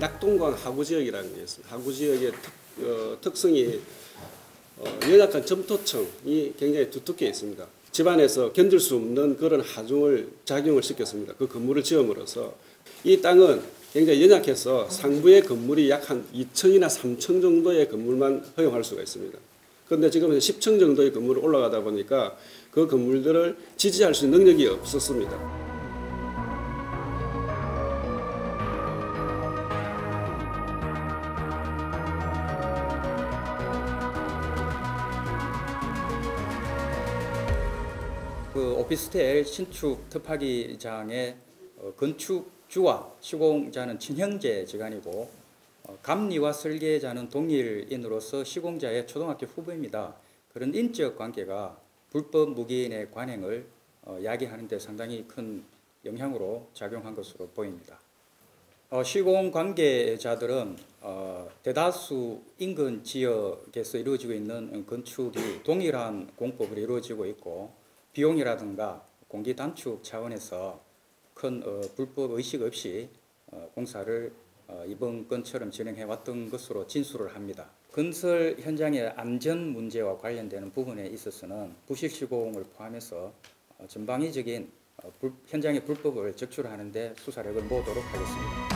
약동강 하구 지역이라는 게 있습니다. 하구 지역의 특, 어, 특성이 어, 연약한 점토층이 굉장히 두텁게 있습니다. 집안에서 견딜 수 없는 그런 하중을 작용을 시켰습니다. 그 건물을 지음으로써 이 땅은 굉장히 연약해서 상부의 건물이 약 한 2층이나 3층 정도의 건물만 허용할 수가 있습니다. 그런데 지금 10층 정도의 건물이 올라가다 보니까 그 건물들을 지지할 수 있는 능력이 없었습니다. 그 오피스텔 신축 특파기장의 어, 건축주와 시공자는 친형제 지간이고 어, 감리와 설계자는 동일인으로서 시공자의 초등학교 후배입니다. 그런 인적 관계가 불법 무기인의 관행을 어, 야기하는 데 상당히 큰 영향으로 작용한 것으로 보입니다. 어, 시공 관계자들은 어, 대다수 인근 지역에서 이루어지고 있는 건축이 동일한 공법으로 이루어지고 있고 비용이라든가 공기 단축 차원에서 큰 어, 불법 의식 없이 어, 공사를 어, 이번 건처럼 진행해 왔던 것으로 진술을 합니다. 건설 현장의 안전 문제와 관련되는 부분에 있어서는 부실 시공을 포함해서 어, 전방위적인 어, 불- 현장의 불법을 적출하는 데 수사력을 모으도록 하겠습니다.